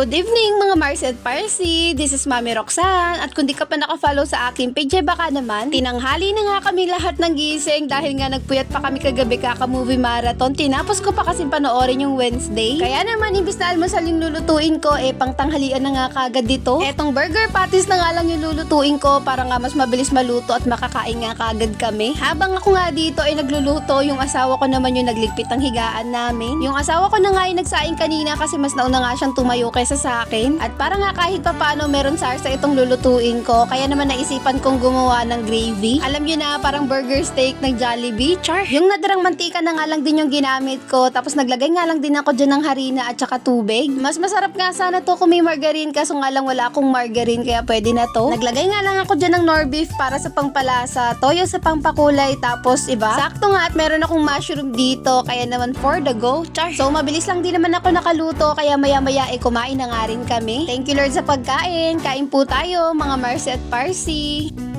Good evening mga Mars at Parsi! This is Mami Roxanne. At kung di ka pa nakafollow sa aking page ay baka naman tinanghali na nga kami lahat ng gising. Dahil nga nagpuyat pa kami kagabi kaka-movie marathon. Tinapos ko pa kasi panoorin yung Wednesday. Kaya naman imbis na almusal yung lulutuin ko eh pang tanghalian na nga kagad dito etong burger patties na nga lang yung lulutuin ko para nga mas mabilis maluto at makakain nga kagad kami. Habang ako nga dito ay nagluluto yung asawa ko naman yung nagligpit ng higaan namin. Yung asawa ko na nga ay nagsaing kanina kasi mas nauna nga siyang tumayo kaysa sa akin. At para nga kahit pa paano meron sarsa itong lulutuin ko, kaya naman naisipan kong gumawa ng gravy. Alam nyo na, parang burger steak ng Jollibee. Char! Yung nadarang mantika na nga lang din yung ginamit ko, tapos naglagay nga lang din ako dyan ng harina at saka tubig. Mas masarap nga sana to kung may margarine, kaso nga lang wala akong margarine, kaya pwede na to. Naglagay nga lang ako dyan ng nor beef para sa pangpalasa, toyo sa pangpakulay, tapos iba. Sakto nga at meron akong mushroom dito, kaya naman for the go. Char! So mabilis lang din naman ako nakaluto, kaya maya-maya eh kumain na nga rin kami. Thank you Lord sa pagkain. Kain po tayo mga Marcy at Parsi.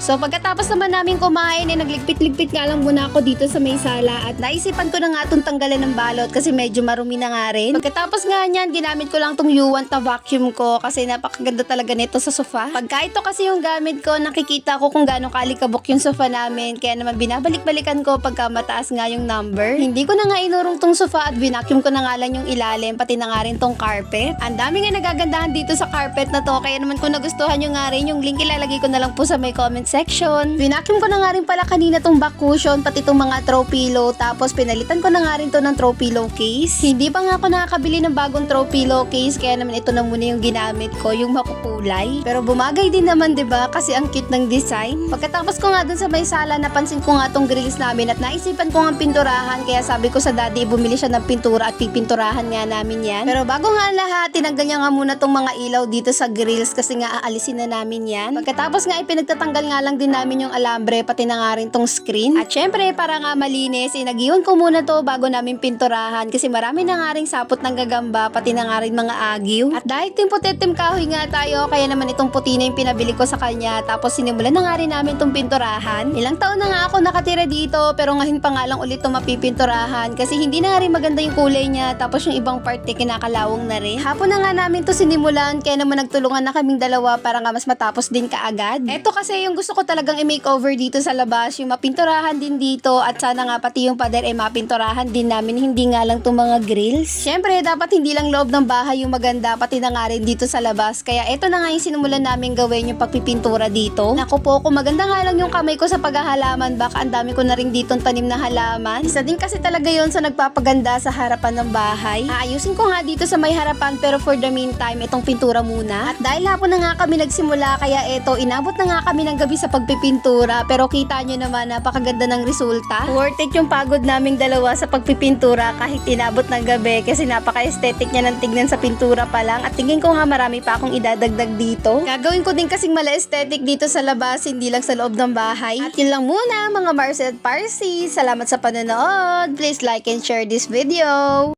So pagkatapos naman namin kumain, eh, nagligpit-ligpit nga lang muna ako dito sa may sala at naisipan ko na nga itong tanggalan ng balot kasi medyo marumi na nga rin. Pagkatapos nga niyan, ginamit ko lang tong U1 na vacuum ko kasi napakaganda talaga nito sa sofa. Pagka ito kasi yung gamit ko, nakikita ko kung gaano kalikabok yung sofa namin kaya naman binabalik-balikan ko pagka mataas nga yung number. Hindi ko na nga inurong tong sofa at binacuum ko na nga lang yung ilalim pati na nga rin tong carpet. Ang dami nga nagagandahan dito sa carpet na to kaya naman kung nagustuhan nyo nga rin yung link ilalagay ko na lang po sa may comment section. Binacuum ko na nga rin pala kanina tong back cushion, pati tong mga throw pillow, tapos pinalitan ko na nga rin to ng throw pillow case. Hindi pa nga ako nakakabili ng bagong throw pillow case, kaya naman ito na muna yung ginamit ko, yung makukulay. Pero bumagay din naman, 'di ba Kasi ang cute ng design. Pagkatapos ko nga dun sa may sala, napansin ko nga tong grills namin at naisipan ko nga pinturahan, kaya sabi ko sa daddy, bumili siya ng pintura at pipinturahan nga namin yan. Pero bago nga ang lahat, tinanggal niya nga muna tong mga ilaw dito sa grills kasi nga aalisin na namin yan. Pagkatapos nga ipinagtatanggal nga lang din namin yung alambre pati na nga rin tong screen. At syempre para nga malinis, inagiwan ko muna to bago namin pinturahan kasi marami na nga rin sapot ng gagamba pati na nga rin mga agiw. At dahil tim putetim kahoy nga tayo, kaya naman itong puti na yung pinabili ko sa kanya tapos sinimulan na nga rin namin itong pinturahan. Ilang taon na nga ako nakatira dito pero ngayon pa nga lang ulit itong mapipinturahan kasi hindi na nga rin maganda yung kulay niya tapos yung ibang part eh, kinakalawang na rin. Hapon na nga namin to sinimulan kaya naman nagtulungan na kaming dalawa para nga mas matapos din kaagad. Eto kasi yung gusto ko talagang i-makeover dito sa labas, yung mapinturahan din dito at sana nga pati yung pader ay mapinturahan din namin, hindi nga lang itong mga grills. Syempre, dapat hindi lang loob ng bahay yung maganda, pati na nga rin dito sa labas. Kaya eto na nga yung sinimulan namin gawin yung pagpipintura dito. Naku po, kung maganda nga lang yung kamay ko sa paghahalaman, baka ang dami ko na rin dito tanim na halaman. Isa din kasi talaga yon sa nagpapaganda sa harapan ng bahay. Aayusin ko nga dito sa may harapan pero for the meantime, itong pintura muna. At dahil hapon na nga kami nagsimula, kaya eto, inabot na nga kami ng gabi sa pagpipintura. Pero kita nyo naman, napakaganda ng resulta. Worth it yung pagod naming dalawa sa pagpipintura kahit inabot ng gabi kasi napaka-aesthetic niya ng tignan sa pintura pa lang. At tingin ko nga marami pa akong idadagdag dito. Gagawin ko din kasing mala aesthetic dito sa labas, hindi lang sa loob ng bahay. At yun lang muna mga Marcy at Parsi. Salamat sa panonood. Please like and share this video.